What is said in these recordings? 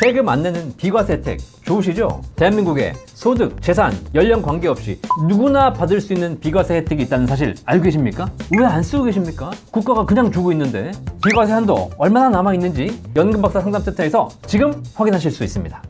세금 안 내는 비과세 혜택 좋으시죠? 대한민국에 소득, 재산, 연령 관계없이 누구나 받을 수 있는 비과세 혜택이 있다는 사실 알고 계십니까? 왜 안 쓰고 계십니까? 국가가 그냥 주고 있는데 비과세 한도 얼마나 남아 있는지 연금박사 상담센터에서 지금 확인하실 수 있습니다.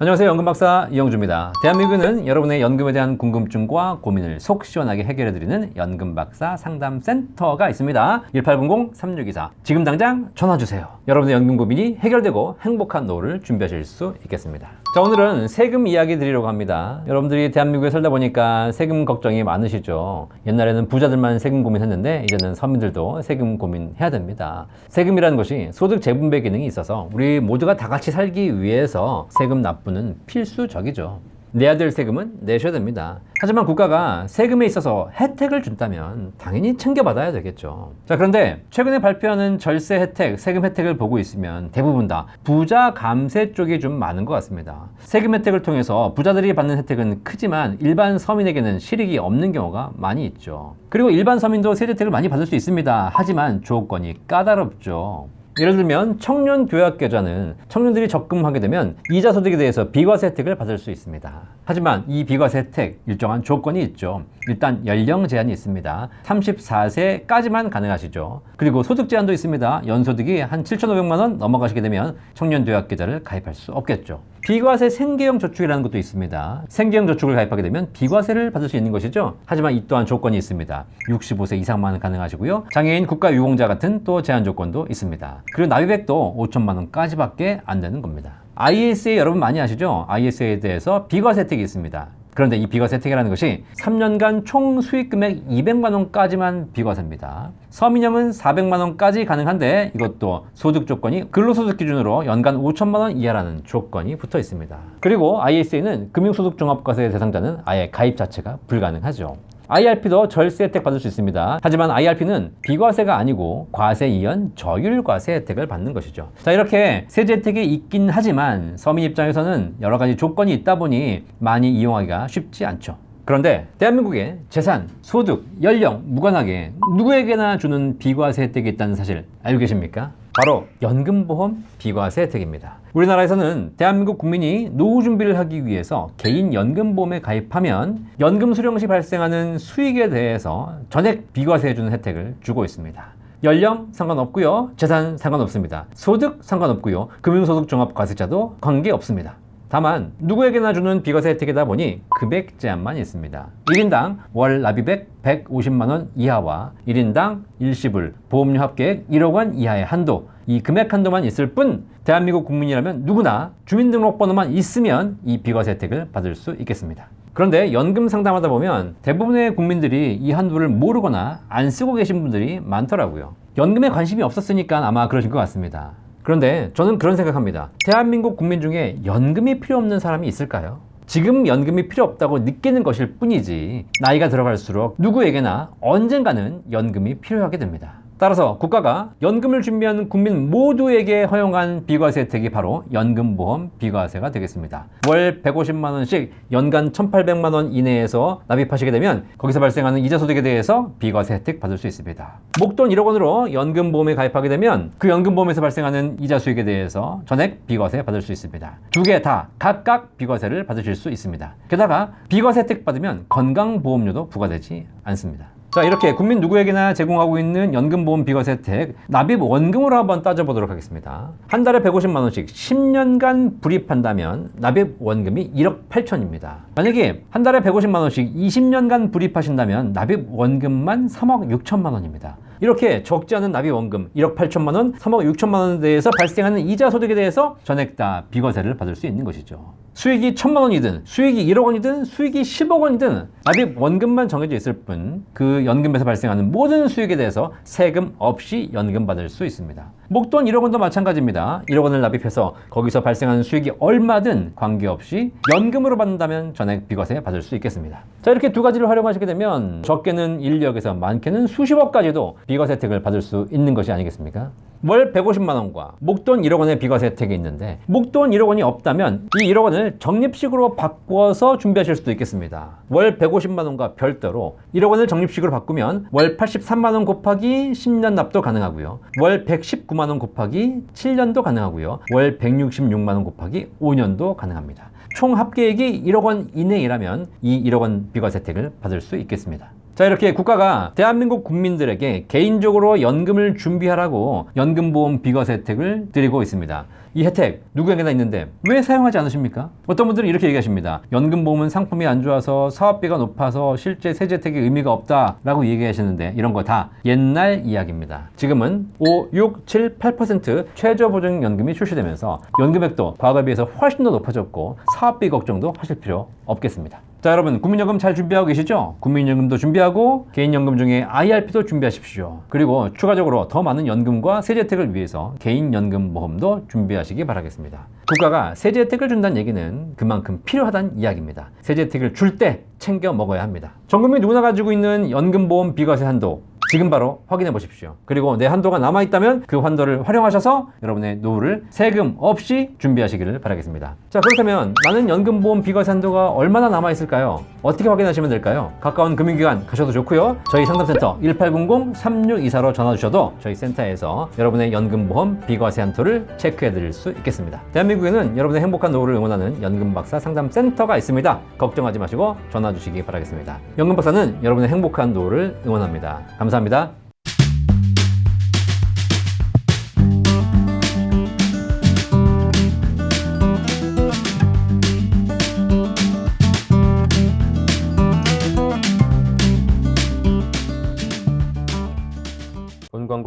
안녕하세요. 연금박사 이영주입니다. 대한민국은 여러분의 연금에 대한 궁금증과 고민을 속 시원하게 해결해드리는 연금박사 상담센터가 있습니다. 1800-3624 지금 당장 전화주세요. 여러분의 연금 고민이 해결되고 행복한 노후를 준비하실 수 있겠습니다. 자 오늘은 세금 이야기 드리려고 합니다. 여러분들이 대한민국에 살다 보니까 세금 걱정이 많으시죠. 옛날에는 부자들만 세금 고민했는데 이제는 서민들도 세금 고민해야 됩니다. 세금이라는 것이 소득 재분배 기능이 있어서 우리 모두가 다 같이 살기 위해서 세금 납부는 필수적이죠. 내야 될 세금은 내셔야 됩니다. 하지만 국가가 세금에 있어서 혜택을 준다면 당연히 챙겨받아야 되겠죠. 자, 그런데 최근에 발표하는 절세 혜택, 세금 혜택을 보고 있으면 대부분 다 부자 감세 쪽이 좀 많은 것 같습니다. 세금 혜택을 통해서 부자들이 받는 혜택은 크지만 일반 서민에게는 실익이 없는 경우가 많이 있죠. 그리고 일반 서민도 세제 혜택을 많이 받을 수 있습니다. 하지만 조건이 까다롭죠. 예를 들면 청년 교약 계좌는 청년들이 적금하게 되면 이자 소득에 대해서 비과세 혜택을 받을 수 있습니다. 하지만 이 비과세 혜택 일정한 조건이 있죠. 일단 연령 제한이 있습니다. 34세까지만 가능하시죠. 그리고 소득 제한도 있습니다. 연소득이 한 7,500만 원 넘어가시게 되면 청년 교약 계좌를 가입할 수 없겠죠. 비과세 생계형 저축이라는 것도 있습니다. 생계형 저축을 가입하게 되면 비과세를 받을 수 있는 것이죠. 하지만 이 또한 조건이 있습니다. 65세 이상만 가능하시고요. 장애인 국가유공자 같은 또 제한 조건도 있습니다. 그리고 납입액도 5천만 원까지밖에 안 되는 겁니다. ISA 여러분 많이 아시죠? ISA에 대해서 비과세 혜택이 있습니다. 그런데 이 비과세 혜택이라는 것이 3년간 총 수익 금액 200만 원까지만 비과세입니다. 서민형은 400만 원까지 가능한데 이것도 소득 조건이 근로소득 기준으로 연간 5천만 원 이하라는 조건이 붙어 있습니다. 그리고 ISA는 금융소득 종합과세 대상자는 아예 가입 자체가 불가능하죠. IRP도 절세 혜택 받을 수 있습니다. 하지만 IRP는 비과세가 아니고 과세 이연 저율 과세 혜택을 받는 것이죠. 자, 이렇게 세제 혜택이 있긴 하지만 서민 입장에서는 여러 가지 조건이 있다 보니 많이 이용하기가 쉽지 않죠. 그런데 대한민국의 재산, 소득, 연령 무관하게 누구에게나 주는 비과세 혜택이 있다는 사실 알고 계십니까? 바로 연금보험 비과세 혜택입니다. 우리나라에서는 대한민국 국민이 노후 준비를 하기 위해서 개인 연금보험에 가입하면 연금 수령 시 발생하는 수익에 대해서 전액 비과세해주는 혜택을 주고 있습니다. 연령 상관없고요. 재산 상관없습니다. 소득 상관없고요. 금융소득 종합과세자도 관계없습니다. 다만 누구에게나 주는 비과세 혜택이다 보니 금액 제한만 있습니다. 1인당 월 납입액 150만 원 이하와 1인당 일시불 보험료 합계액 1억 원 이하의 한도 이 금액 한도만 있을 뿐 대한민국 국민이라면 누구나 주민등록번호만 있으면 이 비과세 혜택을 받을 수 있겠습니다. 그런데 연금 상담하다 보면 대부분의 국민들이 이 한도를 모르거나 안 쓰고 계신 분들이 많더라고요. 연금에 관심이 없었으니까 아마 그러신 것 같습니다. 그런데 저는 그런 생각합니다. 대한민국 국민 중에 연금이 필요 없는 사람이 있을까요? 지금 연금이 필요 없다고 느끼는 것일 뿐이지 나이가 들어갈수록 누구에게나 언젠가는 연금이 필요하게 됩니다. 따라서 국가가 연금을 준비하는 국민 모두에게 허용한 비과세 혜택이 바로 연금보험 비과세가 되겠습니다. 월 150만 원씩 연간 1,800만 원 이내에서 납입하시게 되면 거기서 발생하는 이자 소득에 대해서 비과세 혜택 받을 수 있습니다. 목돈 1억 원으로 연금보험에 가입하게 되면 그 연금보험에서 발생하는 이자 수익에 대해서 전액 비과세 받을 수 있습니다. 두 개 다 각각 비과세를 받으실 수 있습니다. 게다가 비과세 혜택 받으면 건강보험료도 부과되지 않습니다. 자 이렇게 국민 누구에게나 제공하고 있는 연금보험 비과세 혜택 납입 원금으로 한번 따져보도록 하겠습니다. 한 달에 150만 원씩 10년간 불입한다면 납입 원금이 1억 8천입니다. 만약에 한 달에 150만 원씩 20년간 불입하신다면 납입 원금만 3억 6천만 원입니다. 이렇게 적지 않은 납입 원금 1억 8천만 원, 3억 6천만 원에 대해서 발생하는 이자 소득에 대해서 전액 다 비과세를 받을 수 있는 것이죠. 수익이 천만 원이든 수익이 1억 원이든 수익이 10억 원이든 납입 원금만 정해져 있을 뿐 그 연금에서 발생하는 모든 수익에 대해서 세금 없이 연금 받을 수 있습니다. 목돈 1억 원도 마찬가지입니다. 1억 원을 납입해서 거기서 발생하는 수익이 얼마든 관계없이 연금으로 받는다면 전액 비과세 받을 수 있겠습니다. 자 이렇게 두 가지를 활용하시게 되면 적게는 1억에서 많게는 수십억까지도 비과세 혜택을 받을 수 있는 것이 아니겠습니까? 월 150만 원과 목돈 1억 원의 비과세 혜택이 있는데 목돈 1억 원이 없다면 이 1억 원을 적립식으로 바꿔서 준비하실 수도 있겠습니다. 월 150만 원과 별도로 1억 원을 적립식으로 바꾸면 월 83만 원 곱하기 10년 납도 가능하고요. 월 119만 원 곱하기 7년도 가능하고요. 월 166만 원 곱하기 5년도 가능합니다. 총 합계액이 1억 원 이내이라면 이 1억 원 비과세 혜택을 받을 수 있겠습니다. 자 이렇게 국가가 대한민국 국민들에게 개인적으로 연금을 준비하라고 연금보험 비과세 혜택을 드리고 있습니다. 이 혜택 누구에게나 있는데 왜 사용하지 않으십니까? 어떤 분들은 이렇게 얘기하십니다. 연금보험은 상품이 안 좋아서 사업비가 높아서 실제 세제 혜택의 의미가 없다라고 얘기하시는데 이런 거 다 옛날 이야기입니다. 지금은 5, 6, 7, 8% 최저보증연금이 출시되면서 연금액도 과거에 비해서 훨씬 더 높아졌고 사업비 걱정도 하실 필요 없겠습니다. 자 여러분 국민연금 잘 준비하고 계시죠? 국민연금도 준비하고 개인연금 중에 IRP도 준비하십시오. 그리고 추가적으로 더 많은 연금과 세제 혜택을 위해서 개인연금 보험도 준비하시기 바라겠습니다. 국가가 세제 혜택을 준다는 얘기는 그만큼 필요하다는 이야기입니다. 세제 혜택을 줄 때 챙겨 먹어야 합니다. 전 국민 누구나 가지고 있는 연금보험 비과세 한도 지금 바로 확인해 보십시오. 그리고 내 한도가 남아 있다면 그 한도를 활용하셔서 여러분의 노후를 세금 없이 준비하시기를 바라겠습니다. 자, 그렇다면 나는 연금보험 비과세 한도가 얼마나 남아 있을까요? 어떻게 확인하시면 될까요? 가까운 금융기관 가셔도 좋고요. 저희 상담센터 1800-3624로 전화 주셔도 저희 센터에서 여러분의 연금보험 비과세 한도를 체크해 드릴 수 있겠습니다. 대한민국에는 여러분의 행복한 노후를 응원하는 연금박사 상담센터가 있습니다. 걱정하지 마시고 전화 주시기 바라겠습니다. 연금박사는 여러분의 행복한 노후를 응원합니다. 감사합니다.